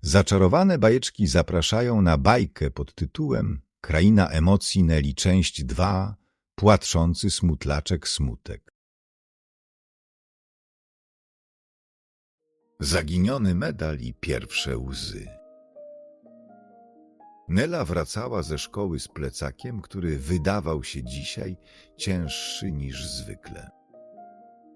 Zaczarowane bajeczki zapraszają na bajkę pod tytułem Kraina emocji Neli część 2 Płatrzący smutlaczek smutek. Zaginiony medal i pierwsze łzy. Nela wracała ze szkoły z plecakiem, który wydawał się dzisiaj cięższy niż zwykle.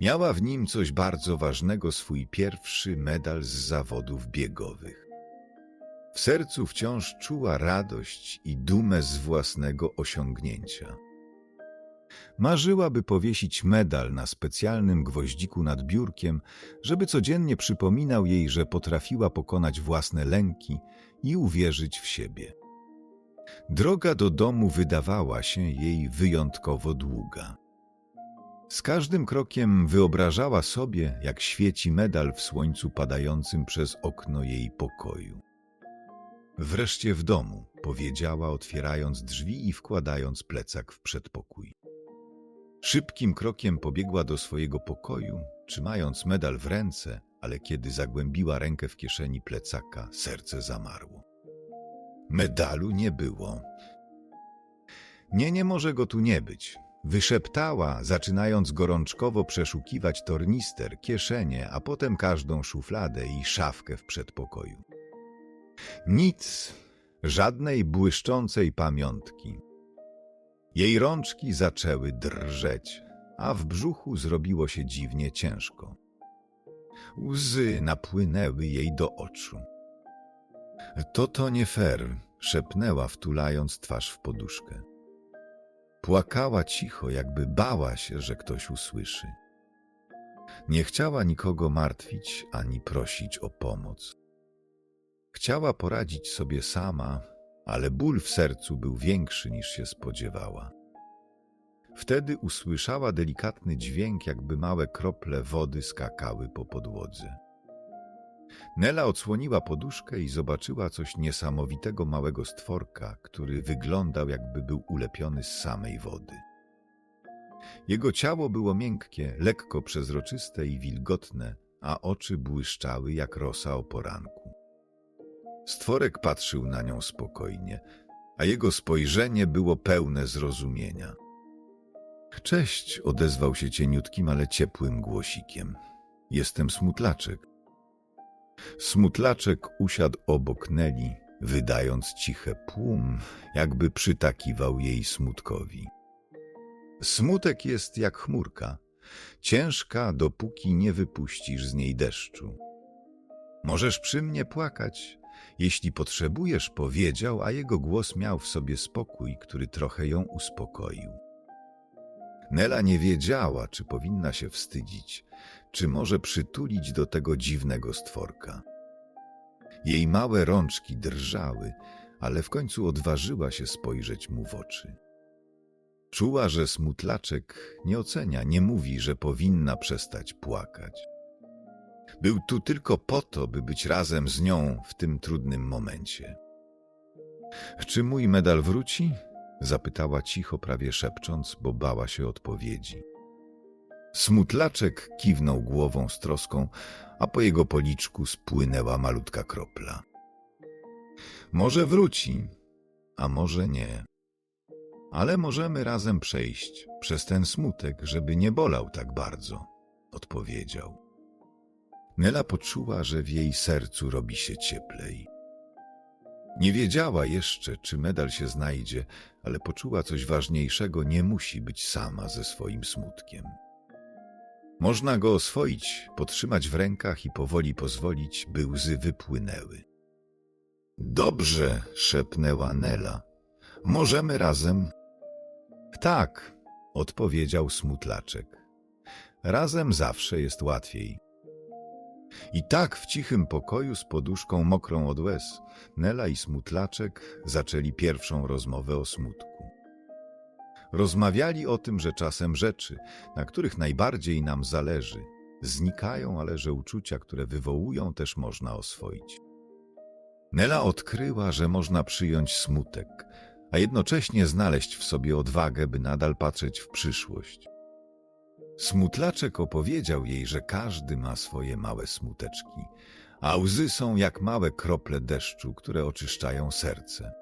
Miała w nim coś bardzo ważnego, swój pierwszy medal z zawodów biegowych. W sercu wciąż czuła radość i dumę z własnego osiągnięcia. Marzyła, by powiesić medal na specjalnym gwoździku nad biurkiem, żeby codziennie przypominał jej, że potrafiła pokonać własne lęki i uwierzyć w siebie. Droga do domu wydawała się jej wyjątkowo długa. Z każdym krokiem wyobrażała sobie, jak świeci medal w słońcu padającym przez okno jej pokoju. Wreszcie w domu, powiedziała, otwierając drzwi i wkładając plecak w przedpokój. Szybkim krokiem pobiegła do swojego pokoju, trzymając medal w ręce, ale kiedy zagłębiła rękę w kieszeni plecaka, serce zamarło. Medalu nie było. Nie, nie może go tu nie być. Wyszeptała, zaczynając gorączkowo przeszukiwać tornister, kieszenie, a potem każdą szufladę i szafkę w przedpokoju. Nic, żadnej błyszczącej pamiątki. Jej rączki zaczęły drżeć, a w brzuchu zrobiło się dziwnie ciężko. Łzy napłynęły jej do oczu. To to nie fair, szepnęła, wtulając twarz w poduszkę. Płakała cicho, jakby bała się, że ktoś usłyszy. Nie chciała nikogo martwić ani prosić o pomoc. Chciała poradzić sobie sama, ale ból w sercu był większy niż się spodziewała. Wtedy usłyszała delikatny dźwięk, jakby małe krople wody skakały po podłodze. Nela odsłoniła poduszkę i zobaczyła coś niesamowitego małego stworka, który wyglądał jakby był ulepiony z samej wody. Jego ciało było miękkie, lekko przezroczyste i wilgotne, a oczy błyszczały jak rosa o poranku. Stworek patrzył na nią spokojnie, a jego spojrzenie było pełne zrozumienia. Cześć, odezwał się cieniutkim, ale ciepłym głosikiem. Jestem smutlaczek. Smutlaczek usiadł obok Neli, wydając ciche płum, jakby przytakiwał jej smutkowi. Smutek jest jak chmurka, ciężka, dopóki nie wypuścisz z niej deszczu. Możesz przy mnie płakać, jeśli potrzebujesz, powiedział, a jego głos miał w sobie spokój, który trochę ją uspokoił. Nela nie wiedziała, czy powinna się wstydzić, czy może przytulić do tego dziwnego stworka. Jej małe rączki drżały, ale w końcu odważyła się spojrzeć mu w oczy. Czuła, że smutlaczek nie ocenia, nie mówi, że powinna przestać płakać. Był tu tylko po to, by być razem z nią w tym trudnym momencie. Czy mój medal wróci? Zapytała cicho, prawie szepcząc, bo bała się odpowiedzi. Smutlaczek kiwnął głową z troską, a po jego policzku spłynęła malutka kropla. Może wróci, a może nie. Ale możemy razem przejść przez ten smutek, żeby nie bolał tak bardzo, odpowiedział. Nela poczuła, że w jej sercu robi się cieplej. Nie wiedziała jeszcze, czy medal się znajdzie, ale poczuła coś ważniejszego, nie musi być sama ze swoim smutkiem. Można go oswoić, potrzymać w rękach i powoli pozwolić, by łzy wypłynęły. Dobrze, szepnęła Nela. Możemy razem? Tak, odpowiedział smutlaczek. Razem zawsze jest łatwiej. I tak w cichym pokoju z poduszką mokrą od łez Nela i Smutlaczek zaczęli pierwszą rozmowę o smutku. Rozmawiali o tym, że czasem rzeczy, na których najbardziej nam zależy, znikają, ale że uczucia, które wywołują, też można oswoić. Nela odkryła, że można przyjąć smutek, a jednocześnie znaleźć w sobie odwagę, by nadal patrzeć w przyszłość. Smutlaczek opowiedział jej, że każdy ma swoje małe smuteczki, a łzy są jak małe krople deszczu, które oczyszczają serce.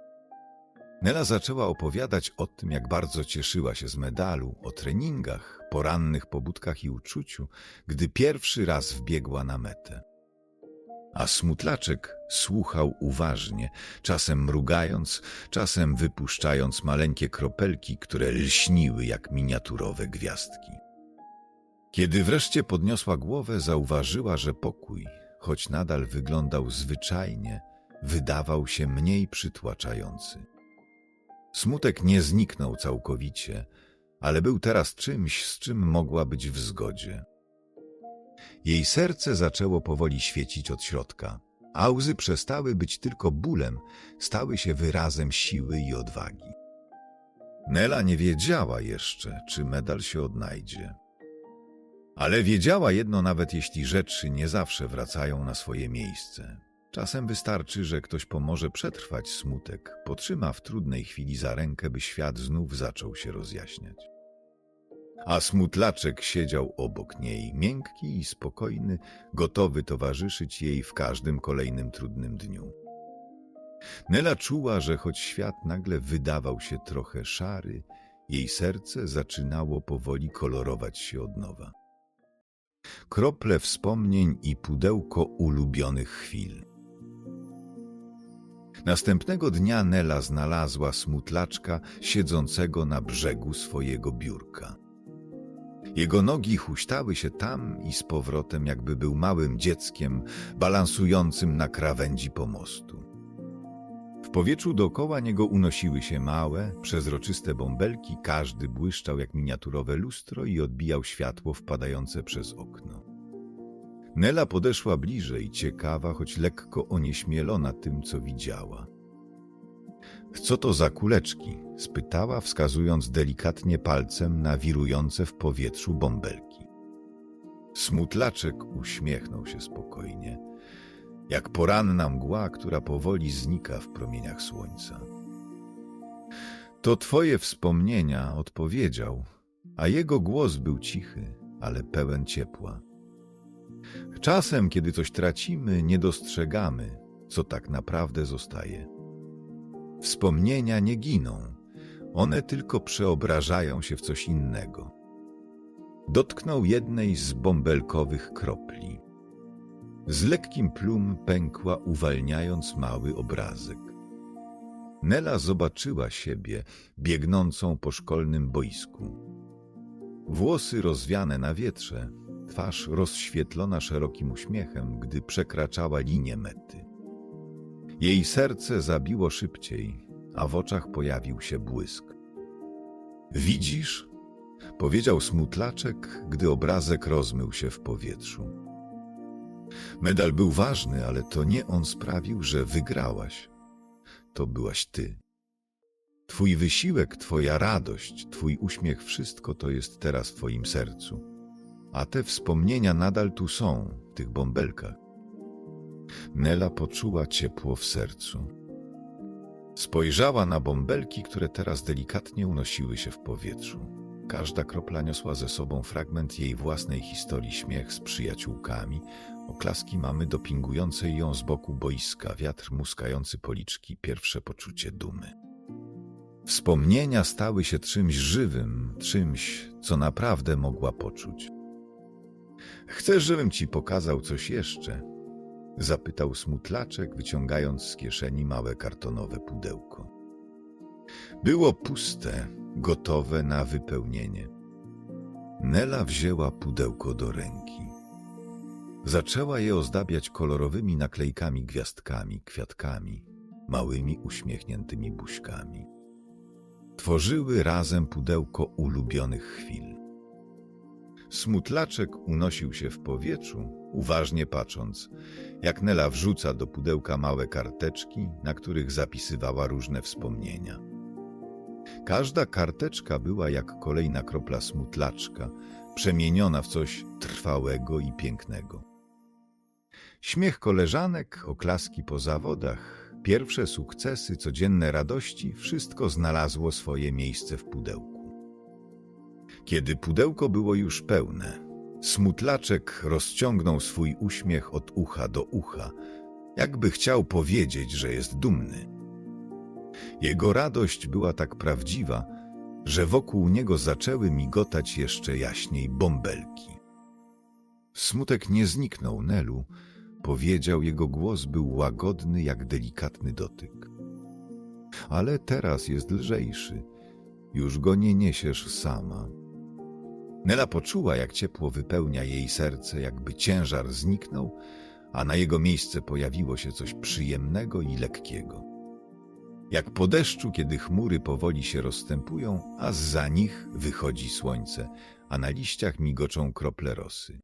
Nela zaczęła opowiadać o tym, jak bardzo cieszyła się z medalu, o treningach, porannych pobudkach i uczuciu, gdy pierwszy raz wbiegła na metę. A smutlaczek słuchał uważnie, czasem mrugając, czasem wypuszczając maleńkie kropelki, które lśniły jak miniaturowe gwiazdki. Kiedy wreszcie podniosła głowę, zauważyła, że pokój, choć nadal wyglądał zwyczajnie, wydawał się mniej przytłaczający. Smutek nie zniknął całkowicie, ale był teraz czymś, z czym mogła być w zgodzie. Jej serce zaczęło powoli świecić od środka, a łzy przestały być tylko bólem, stały się wyrazem siły i odwagi. Nela nie wiedziała jeszcze, czy medal się odnajdzie. Ale wiedziała jedno, nawet jeśli rzeczy nie zawsze wracają na swoje miejsce. Czasem wystarczy, że ktoś pomoże przetrwać smutek, potrzyma w trudnej chwili za rękę, by świat znów zaczął się rozjaśniać. A smutlaczek siedział obok niej, miękki i spokojny, gotowy towarzyszyć jej w każdym kolejnym trudnym dniu. Nela czuła, że choć świat nagle wydawał się trochę szary, jej serce zaczynało powoli kolorować się od nowa. Krople wspomnień i pudełko ulubionych chwil. Następnego dnia Nela znalazła smutlaczka siedzącego na brzegu swojego biurka. Jego nogi huśtały się tam i z powrotem, jakby był małym dzieckiem balansującym na krawędzi pomostu. W powietrzu dookoła niego unosiły się małe, przezroczyste bąbelki, każdy błyszczał jak miniaturowe lustro i odbijał światło wpadające przez okno. Nela podeszła bliżej, ciekawa, choć lekko onieśmielona tym, co widziała. Co to za kuleczki? spytała, wskazując delikatnie palcem na wirujące w powietrzu bąbelki. Smutlaczek uśmiechnął się spokojnie, jak poranna mgła, która powoli znika w promieniach słońca. To twoje wspomnienia, odpowiedział, a jego głos był cichy, ale pełen ciepła. Czasem, kiedy coś tracimy, nie dostrzegamy, co tak naprawdę zostaje. Wspomnienia nie giną, one tylko przeobrażają się w coś innego. Dotknął jednej z bąbelkowych kropli. Z lekkim plum pękła, uwalniając mały obrazek. Nela zobaczyła siebie biegnącą po szkolnym boisku. Włosy rozwiane na wietrze, twarz rozświetlona szerokim uśmiechem, gdy przekraczała linię mety. Jej serce zabiło szybciej, a w oczach pojawił się błysk. Widzisz? powiedział smutlaczek, gdy obrazek rozmył się w powietrzu. Medal był ważny, ale to nie on sprawił, że wygrałaś. To byłaś ty. Twój wysiłek, twoja radość, twój uśmiech, wszystko to jest teraz w twoim sercu. A te wspomnienia nadal tu są, w tych bąbelkach. Nela poczuła ciepło w sercu. Spojrzała na bąbelki, które teraz delikatnie unosiły się w powietrzu. Każda kropla niosła ze sobą fragment jej własnej historii, śmiech z przyjaciółkami, oklaski mamy dopingującej ją z boku boiska, wiatr muskający policzki, pierwsze poczucie dumy. Wspomnienia stały się czymś żywym, czymś, co naprawdę mogła poczuć. Chcesz, żebym ci pokazał coś jeszcze? Zapytał smutlaczek, wyciągając z kieszeni małe kartonowe pudełko. Było puste, gotowe na wypełnienie. Nela wzięła pudełko do ręki. Zaczęła je ozdabiać kolorowymi naklejkami, gwiazdkami, kwiatkami, małymi uśmiechniętymi buźkami. Tworzyły razem pudełko ulubionych chwil. Smutlaczek unosił się w powietrzu, uważnie patrząc, jak Nela wrzuca do pudełka małe karteczki, na których zapisywała różne wspomnienia. Każda karteczka była jak kolejna kropla smutlaczka, przemieniona w coś trwałego i pięknego. Śmiech koleżanek, oklaski po zawodach, pierwsze sukcesy, codzienne radości, wszystko znalazło swoje miejsce w pudełku. Kiedy pudełko było już pełne, smutlaczek rozciągnął swój uśmiech od ucha do ucha, jakby chciał powiedzieć, że jest dumny. Jego radość była tak prawdziwa, że wokół niego zaczęły migotać jeszcze jaśniej bąbelki. Smutek nie zniknął, Nelu, powiedział, jego głos był łagodny jak delikatny dotyk. Ale teraz jest lżejszy, już go nie niesiesz sama. Nela poczuła, jak ciepło wypełnia jej serce, jakby ciężar zniknął, a na jego miejsce pojawiło się coś przyjemnego i lekkiego. Jak po deszczu, kiedy chmury powoli się rozstępują, a za nich wychodzi słońce, a na liściach migoczą krople rosy.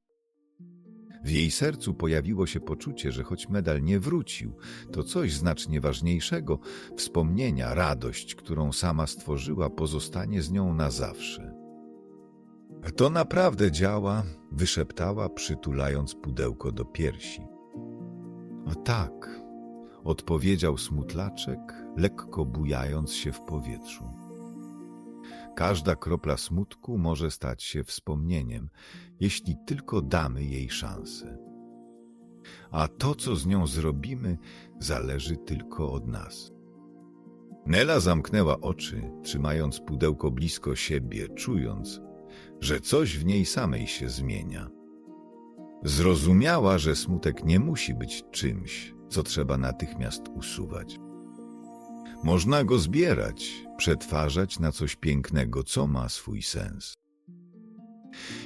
W jej sercu pojawiło się poczucie, że choć medal nie wrócił, to coś znacznie ważniejszego, wspomnienia, radość, którą sama stworzyła, pozostanie z nią na zawsze. To naprawdę działa, wyszeptała, przytulając pudełko do piersi. A tak, odpowiedział smutlaczek, lekko bujając się w powietrzu. Każda kropla smutku może stać się wspomnieniem, jeśli tylko damy jej szansę. A to, co z nią zrobimy, zależy tylko od nas. Nela zamknęła oczy, trzymając pudełko blisko siebie, czując, że coś w niej samej się zmienia. Zrozumiała, że smutek nie musi być czymś, co trzeba natychmiast usuwać. Można go zbierać, przetwarzać na coś pięknego, co ma swój sens.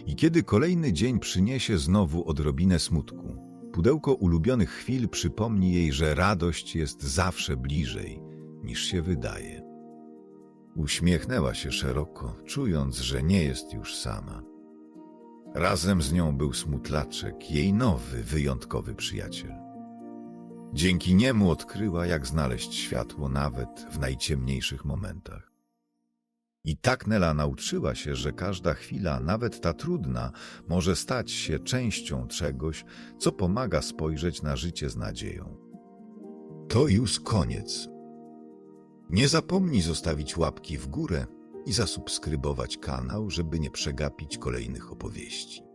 I kiedy kolejny dzień przyniesie znowu odrobinę smutku, pudełko ulubionych chwil przypomni jej, że radość jest zawsze bliżej niż się wydaje. Uśmiechnęła się szeroko, czując, że nie jest już sama. Razem z nią był smutlaczek, jej nowy, wyjątkowy przyjaciel. Dzięki niemu odkryła, jak znaleźć światło nawet w najciemniejszych momentach. I tak Nela nauczyła się, że każda chwila, nawet ta trudna, może stać się częścią czegoś, co pomaga spojrzeć na życie z nadzieją. To już koniec. Nie zapomnij zostawić łapki w górę i zasubskrybować kanał, żeby nie przegapić kolejnych opowieści.